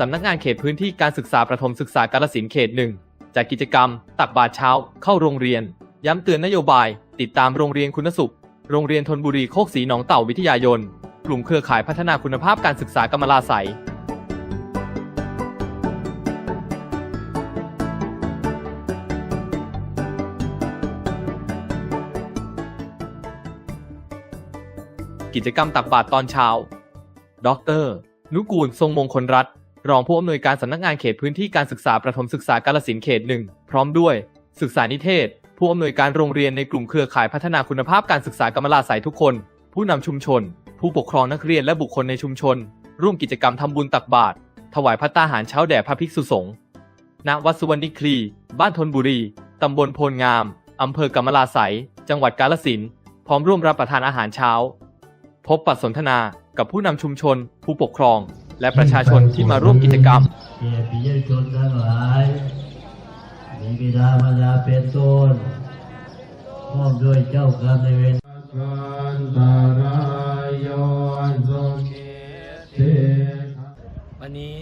สำนักงานเขตพื้นที่การศึกษาประถมศึกษากาลสินเขตหนึ่งจัดกิจกรรม ตักบาตรเช้า เข้าโรงเรียน ย้ำเตือนนโยบาย ติดตามโรงเรียนคุณสุข โรงเรียนธนบุรีโคกศรีหนองเต่าวิทยายน กลุ่มเครือข่ายพัฒนาคุณภาพการศึกษากำมลาไสกิจกรรมตักบาตรตอนเช้า ดร นุกูล ทรงมงคลรัตน์ รองผู้อำนวยการสำนักงานเขตพื้นที่การศึกษาประถมศึกษากาลสินเขตหนึ่งพร้อมด้วย ศึกษานิเทศ ผู้อำนวยการโรงเรียนในกลุ่มเครือข่ายพัฒนาคุณภาพการศึกษากำมะลาไสยทุกคน ผู้นำชุมชน ผู้ปกครองนักเรียนและบุคคลในชุมชน ร่วมกิจกรรมทำบุญตักบาตรถวายพัตตาหารเช้าแด่พระภิกษุสงฆ์ณวัดสุวรรณิคลี บ้านธนบุรี ตำบลโพลงาม อำเภอกำมะลาไสยจังหวัดกาฬสินพร้อมร่วมรับประทานอาหารเช้า พบปะสนทนากับผู้นำชุมชน ผู้ปกครอง และประชาชนที่มาร่วมกิจกรรมเกียรติยชนทั้งหลายมีบิดามารดาเป็นต้นพร้อมด้วยเจ้ากรรมในายเวรกันตารายโยสุขิเทวันนี้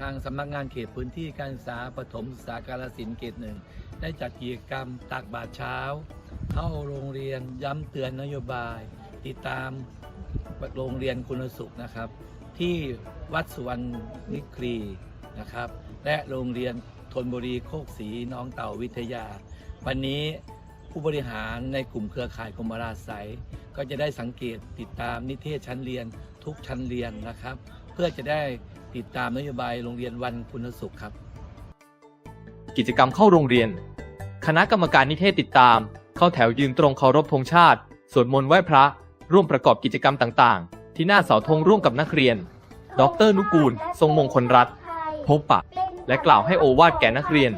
ทางสำนักงานเขตพื้นที่การศึกษาปฐมศึกษากาลสินธุ์เขตหนึ่งได้จัดกิจกรรมตักบาตรเช้า เข้าโรงเรียนย้ำเตือนนโยบาย ติดตามโรงเรียนคุณสุขนะครับ ที่วัดสุวรรณนิครีนะครับ และโรงเรียนธนบุรีโคกศรีน้องเต่าวิทยา วันนี้ผู้บริหารในกลุ่มเครือข่ายกรมราชไสยก็จะได้สังเกตติดตามนิเทศชั้นเรียนทุกชั้นเรียนนะครับ เพื่อจะได้ติดตามนโยบายโรงเรียนวันคุณสุขครับ กิจกรรมเข้าโรงเรียน คณะกรรมการนิเทศติดตาม เข้าแถวยืนตรงเคารพธงชาติสวดมนต์ไหว้พระ ร่วมประกอบกิจกรรมต่างๆ ที่หน้าเสาธงร่วมกับนักเรียน ดรนุกูล ทรงมงคลรัตน์พบปะ และกล่าวให้โอวาทแก่นักเรียน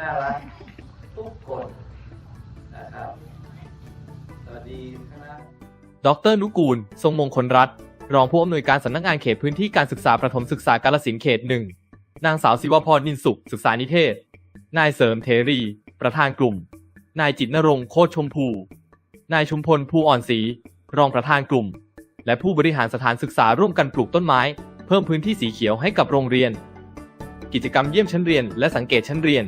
น่ารักทุกคนนะครับ สวัสดีคณะดรนุกูล ทรงมงคลรัตน์รองผู้อำนวยการสำนักงานเขตพื้นที่การศึกษาประถมศึกษากาลสินเขตหนึ่งนางสาวศิวพรนินสุข ศึกษานิเทศ นายเสริมเทรี ประธานกลุ่ม นายจิตนรงค์โคชมพู นายชุมพลภูอ่อนศรีรองประธานกลุ่ม และผู้บริหารสถานศึกษาร่วมกันปลูกต้นไม้ เพิ่มพื้นที่สีเขียวให้กับโรงเรียน กิจกรรมเยี่ยมชั้นเรียนและสังเกตชั้นเรียน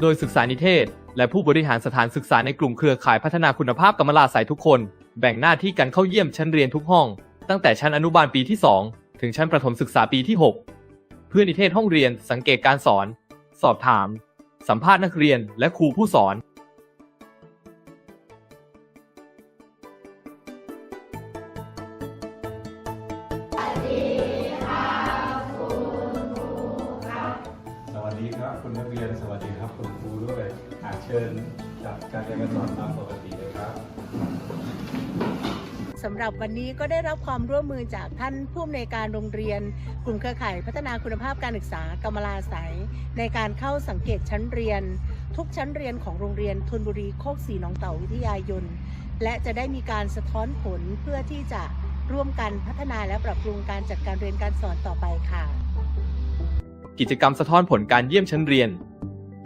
โดยศึกษานิเทศ และผู้บริหารสถานศึกษาในกลุ่มเครือข่ายพัฒนาคุณภาพกำมลาสายทุกคน แบ่งหน้าที่กันเข้าเยี่ยมชั้นเรียนทุกห้อง ตั้งแต่ชั้นอนุบาลปีที่ 2 ถึงชั้นประถมศึกษาปีที่ 6 เพื่อนิเทศห้องเรียนสังเกตการสอน สอบถาม สัมภาษณ์นักเรียนและครูผู้สอน นักเรียนสวัสดีครับคุณครูด้วยอาเชิญจัดการเรียนการสอนตามปกติเลยครับสำหรับวันนี้ก็ได้รับความร่วมมือจากท่านผู้อำนวยการโรงเรียน กลุ่มเครือข่ายพัฒนาคุณภาพการศึกษากำมลาไสยในการเข้าสังเกตชั้นเรียน ทุกชั้นเรียนของโรงเรียนทุนบุรีโคกศรีหนองเต่าวิทยายนและจะได้มีการสะท้อนผลเพื่อที่จะร่วมกันพัฒนาและปรับปรุงการจัดการเรียนการสอนต่อไปค่ะ กิจกรรมสะท้อนผลการเยี่ยมชั้นเรียน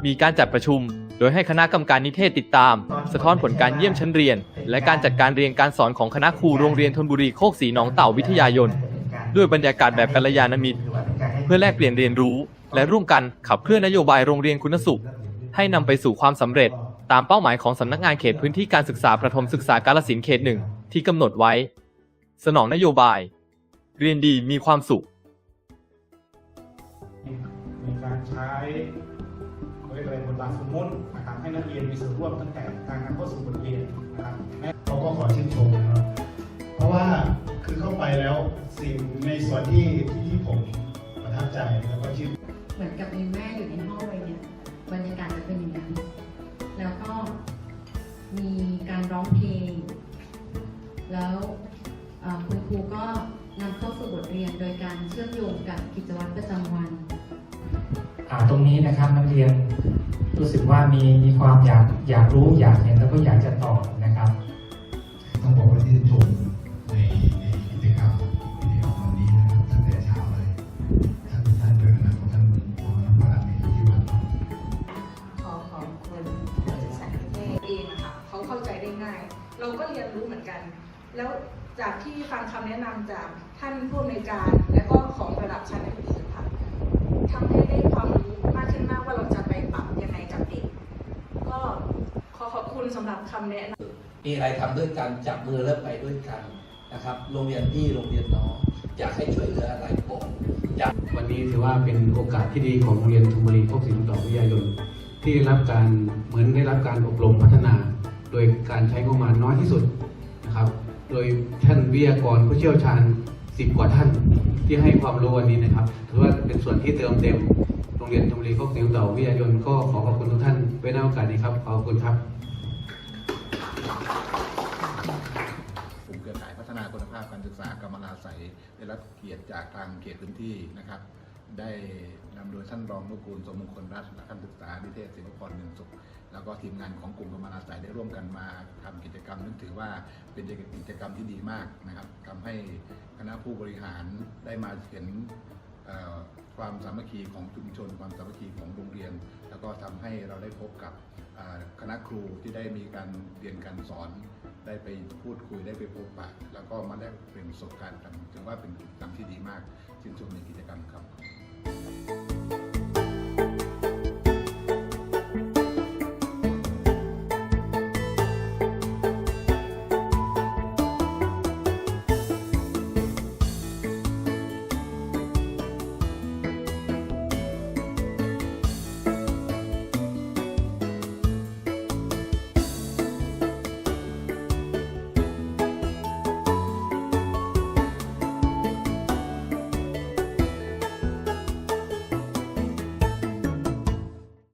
มีการจัดประชุม โดยให้คณะกรรมการนิเทศติดตาม สะท้อนผลการเยี่ยมชั้นเรียน และการจัดการเรียนการสอนของคณะครูโรงเรียนธนบุรีโคกศรีหนองเต่าวิทยายน ด้วยบรรยากาศแบบกัลยาณมิตร เพื่อแลกเปลี่ยนเรียนรู้ และร่วมกันขับเคลื่อนนโยบายโรงเรียนคุณสุข ให้นำไปสู่ความสำเร็จ ตามเป้าหมายของสำนักงานเขตพื้นที่การศึกษาประถมศึกษากาลสินเขตหนึ่งที่กำหนดไว้ สนองนโยบาย เรียนดีมีความสุข เรียกอะไรบทบาทสมมุตินะครับให้นักเรียนมีส่วนร่วมตั้งแต่การนำเข้าสู่บทเรียนนะครับเขาก็ขอชื่นชมนะครับเพราะว่าคือเข้าไปแล้วสิ่งในส่วนที่ที่ผมประทับใจแล้วก็ชื่นเหมือนกับมีแม่อยู่ในห้องเลยเนี่ยบรรยากาศจะเป็นอย่างนั้น เรียนรู้สึกว่ามีมีความอยากอยากรู้อยากเห็นแล้วก็อยากจะตอบนะครับ ต้องบอกว่าชื่นชมในในกิจกรรมกิจกรรมวันนี้นะครับตั้งแต่เช้าเลยท่านท่านด้วยคณะของท่านผู้ว่าราชการที่วัดขอขอบคุณศึกษานิเทศเองอะค่ะเขาเข้าใจได้ง่าย เราก็เรียนรู้เหมือนกัน แล้วจากที่ฟังคำแนะนำจากท่านผู้อำนวยการ และก็ของระดับชั้นอุปถัมภ์ทำให้ได้ความรู้มากขึ้นมากว่าเราจะไปปรับยังไงกับเด็ก ก็ขอขอบ คุณสำหรับคำแนะนำมีอะไรทำด้วยกันจับมือแล้วไปด้วยกันนะครับโรงเรียนพี่โรงเรียนน้องอยากให้ช่วยเหลืออะไรบอกอยากวันนี้ถือว่าเป็นโอกาสที่ดีของโรงเรียนธนบุรีโคกศรีต่อวิทยายนที่ได้รับการเหมือนได้รับการอบรมพัฒนา โดยการใช้งบประมาณน้อยที่สุดนะครับ โดยท่านวิทยากรผู้เชี่ยวชาญ10กว่าท่านที่ให้ความรู้วันนี้นะครับถือว่าเป็นส่วนที่เติมเต็ม โรงเรียนธนบุรีโคกศรีต่อวิทยายนก็ขอขอบคุณทุกท่านไว้ในโอกาสนี้ครับขอบคุณครับ กลุ่มเครือข่ายพัฒนาคุณภาพการศึกษากรรมลาใสยได้รับเกียรติจากทางเขตพื้นที่นะครับ ได้นำโดยท่านรองนุกูลสมมงคลรัตน์และท่านศึกษานิเทศศิลปพรเงินสุขแล้วก็ทีมงานของกลุ่มกรรมลาใสยได้ร่วมกันมาทำกิจกรรมนึกถือว่าเป็นกิจกรรมที่ดีมากนะครับทำให้คณะผู้บริหารได้มาเห็น ความสามัคคีของชุมชน ความสามัคคีของโรงเรียน แล้วก็ทำให้เราได้พบกับคณะครูที่ได้มีการเรียนการสอน ได้ไปพูดคุยได้ไปพบปะแล้วก็มาได้เป็นประสบการณ์ถือว่าเป็นกิจกรรมที่ดีมากชื่นชมในกิจกรรมครับ